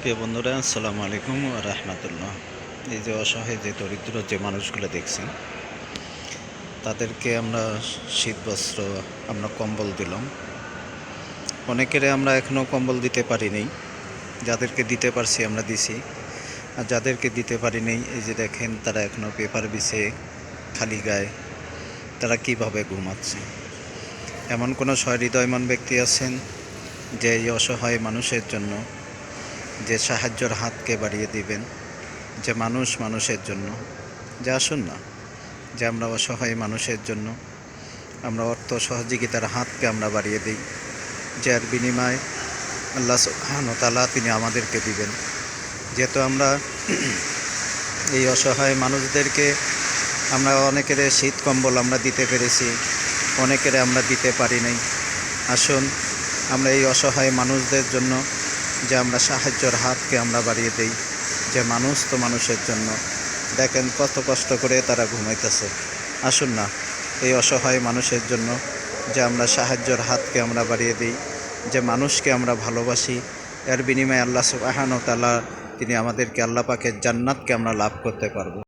প্রিয় বন্ধুরা, আসসালামু আলাইকুম রহমতুল্লাহ। এই যে অসহায় যে দরিদ্র যে মানুষগুলো দেখছেন, তাদেরকে আমরা শীত বস্ত্র, আমরা কম্বল দিলাম। অনেকের আমরা এখনও কম্বল দিতে পারিনি, যাদেরকে দিতে পারছি আমরা দিছি। আর যাদেরকে দিতে পারিনি, এই যে দেখেন তারা এখনও পেপার বিছে, খালি গায়ে, তারা কীভাবে ঘুমাচ্ছে? এমন কোনো সহৃদয়মান ব্যক্তি আছেন যে এই অসহায় মানুষের জন্য যে সাহায্যর হাতকে বাড়িয়ে দিবেন, যে মানুষ মানুষের জন্য। যে আসুন না, যে আমরা অসহায় মানুষের জন্য। আমরা অর্থ সহযোগিতার হাতকে আমরা বাড়িয়ে দিই যার বিনিময়ে আল্লাহ তালা তিনি আমাদেরকে দিবেন। যেহেতু আমরা এই অসহায় মানুষদেরকে আমরা অনেকের শীত কম্বল আমরা দিতে পেরেছি, অনেকের আমরা দিতে পারি নাই। আসুন, আমরা এই অসহায় মানুষদের জন্য যে আমরা সাহায্যর হাতকে আমরা বাড়িয়ে দিই, যে মানুষ তো মানুষের জন্য। দেখেন কত কষ্ট করে তারা ঘুমাইতেছে। আসুন না, এই অসহায় মানুষের জন্য যে আমরা সাহায্যর হাতকে আমরা বাড়িয়ে দিই, যে মানুষকে আমরা ভালোবাসি, এর বিনিময়ে আল্লাহ সুবাহান তালা তিনি আমাদেরকে আল্লাহ পাকের জান্নাতকে আমরা লাভ করতে পারব।